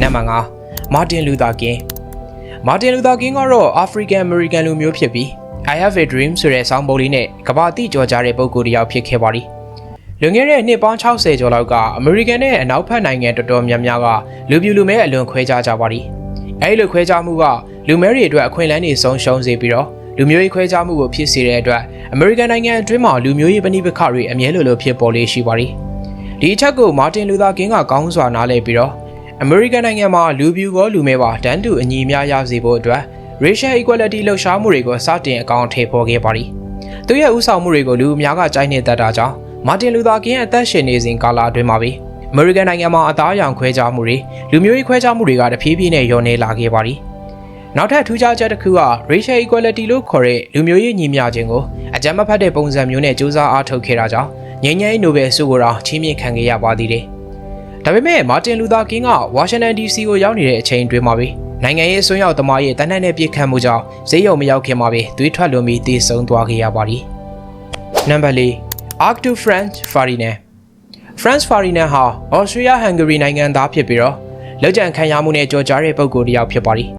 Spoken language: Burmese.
နံပါတ်5မာတင်လူသာကင်းမာတင်လူသာကင်းကတော့ African American လူမျိုးဖြစ်ပြီး I have a dream ဆိုတဲ့ဆောင်းပုံလေးနဲ့ကမ္ဘာတိကျော်ကြားတဲ့ပုံကိုယ်တစ်ယောက်ဖြစ်ခဲ့ပါသည်လွန်ခဲ့တဲ့နှစ်ပေါင်း60ကျော်လောက်ကအမေရိကန်နဲ့အနောက်ဘက်နိုင်ငံတော်တော်များများကလူပြူလူမဲအလွန်ခွဲခြားကြပါသည်အဲဒီလိုခွဲခြားမှုကလူမဲတွေအတွက်အခွင့်အလမ်းတွေဆုံးရှုံးစေပြီးတော့လူမျိုးရေးခွဲခြားမှုကိုဖြစ်စေတဲ့အတွက်အမေရိကန်နိုင်ငံအတွင်းမှာလူမျိုးရေးပဋိပက္ခတွေအမြဲလိုလိုဖြစ်ပေါ်လေးရှိပါသည်ဒီအချက်ကိုမာတင်လူသာကင်းကကောင်းစွာနားလည်ပြီးတော့ အမေရိကန်နိုင်ငံမှာလူပြူကောလူမဲပါတန်းတူအညီအမျှရစေဖို့အတွက် racial equality လှုပ်ရှားမှုတွေကိုစတင်အကောင့်ထည့်ဖော်ခဲ့ပါသည်။သူရဲ့ဥဆောင်မှုတွေကိုလူအများကကြိုက်နေတတ်တာကြောင့်မာတင်လူသာကင်းရဲ့အသက်ရှင်နေစဉ်ကာလအတွင်းမှာပဲအမေရိကန်နိုင်ငံမှာအသားအရောင်ခွဲခြားမှုတွေလူမျိုးရေးခွဲခြားမှုတွေကတဖြည်းဖြည်းနဲ့လျော့နေလာခဲ့ပါသည်။နောက်ထပ်ထူးခြားချက်တစ်ခုက racial equality လို့ခေါ်တဲ့လူမျိုးရေးညီမျှခြင်းကိုအကြမ်းမဖက်တဲ့ပုံစံမျိုးနဲ့စူးစမ်းအားထုတ်ခဲ့တာကြောင့်ငြိမ်းချမ်းရေးနိုဘယ်ဆုကိုတော့ချီးမြှင့်ခံခဲ့ရပါသေးတယ်။ ဒါပေမဲ့မာတင်လူသာကင်းကဝါရှင်တန် DC ကိုရောက်နေတဲ့အချိန်အတွင်းမှာပဲနိုင်ငံရေးအစွန်းရောက်သမားရဲ့တနက်နဲ့ပြစ်ခတ်မှုကြောင့်ဈေးရုံမရောက်ခင်မှာပဲသွေးထွက်လွန်ပြီးတည်ဆုံသွားခဲ့ရပါသည်။နံပါတ်၄ Arc to French Ferdinand France Ferdinand ဟာ Austria Hungary နိုင်ငံသားဖြစ်ပြီးတော့လက်ကျန်ခံရမှုနဲ့ကြော်ကြားတဲ့ပုဂ္ဂိုလ်တစ်ယောက်ဖြစ်ပါသည်